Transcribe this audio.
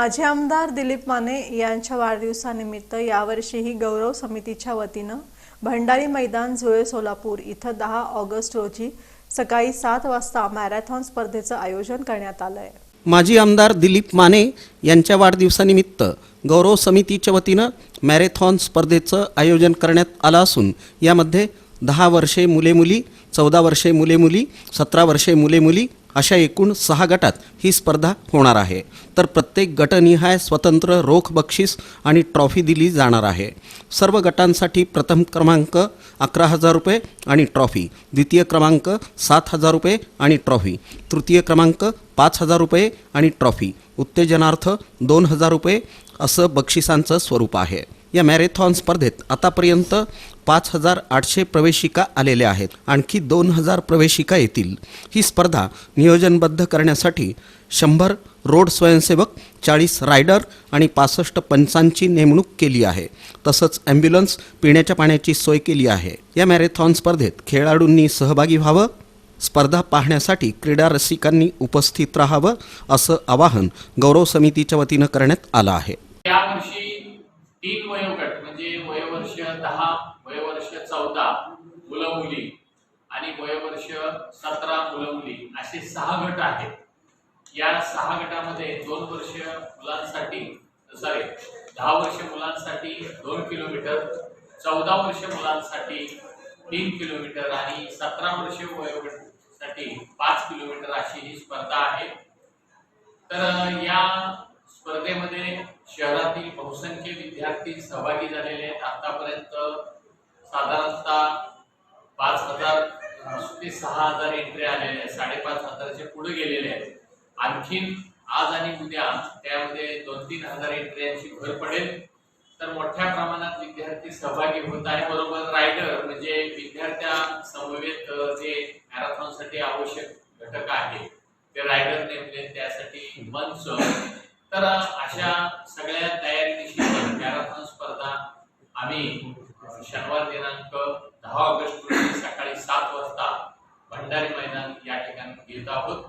माजी आमदार दिलीप माने यांच्या वाढदिवसानिमित्त यावर्षीही गौरव समितीच्या वतीनं भंडारी मैदान जुळे सोलापूर इथं दहा ऑगस्ट रोजी सकाळी सात वाजता मॅरेथॉन स्पर्धेचं आयोजन करण्यात आलं आहे माजी आमदार दिलीप माने यांच्या वाढदिवसानिमित्त गौरव समितीच्या वतीनं मॅरेथॉन स्पर्धेचं आयोजन करण्यात आलं असून यामध्ये दहा वर्षे मुले मुली चौदा वर्षे मुले मुली सतरा वर्षे मुले मुली अशा एकूण सहा गटात ही स्पर्धा होणार आहे. तर प्रत्येक गटनिहाय स्वतंत्र रोख बक्षीस आणि ट्रॉफी दिली जाणार आहे. सर्व गटांसाठी प्रथम क्रमांक अकरा हजार रुपये आणि ट्रॉफी द्वितीय क्रमांक सात हजार रुपये आणि ट्रॉफी तृतीय क्रमांक पाच हजार रुपये आणि ट्रॉफी. उत्तेजनार्थ दोन हजार रुपये असं बक्षिसांचं स्वरूप आहे. या मॅरेथॉन स्पर्धेत आतापर्यंत पाच हजार आठशे प्रवेशिका आलेल्या आहेत. आणखी दोन हजार प्रवेशिका येतील. ही स्पर्धा नियोजनबद्ध करण्यासाठी शंभर रोड स्वयंसेवक चाळीस रायडर आणि पासष्ट पंचांची नेमणूक केली आहे. तसंच ॲम्ब्युलन्स पिण्याच्या पाण्याची सोय केली आहे. या मॅरेथॉन स्पर्धेत खेळाडूंनी सहभागी व्हावं स्पर्धा पाहण्यासाठी क्रीडा रसिकांनी उपस्थित राहावं असं आवाहन गौरव समितीच्या वतीनं करण्यात आलं आहे. तीन वयोगट म्हणजे वयोवर्ष दहा वयवर्ष चौदा मुलं मुली आणि वयोवर्ष सतरा मुलं मुली असे सहा गट आहेत. या सहा गटामध्ये दोन वर्ष मुलांसाठी सॉरी दहा वर्ष मुलांसाठी दोन किलोमीटर चौदा वर्ष मुलांसाठी तीन किलोमीटर आणि सतरा वर्ष वयोगटसाठी पाच किलोमीटर अशी ही स्पर्धा आहे. तर या विद्यार्थी सहभागी झालेले आहेत. आतापर्यंत साधारणतः पाच हजार ते सहा हजार एंट्री आलेले आहेत. साडेपाच हजारचे पुढे गेलेले आहेत. आणखीन आज आणि उद्या त्यामध्ये दोन तीन हजार एंट्र्यांची भर पडेल. तर मोठ्या प्रमाणात विद्यार्थी सहभागी होत आहे. बरोबर रायडर म्हणजे विद्यार्थ्या समवेत जे मॅरेथॉनसाठी आवश्यक घटक आहे ते रायडर नेमले त्यासाठी मंच. तर अशा सगळ्या आम्ही शनिवार दिनांक दहा ऑगस्ट रोजी सकाळी सात वाजता भंडारी मैदान या ठिकाणी घेत आहोत.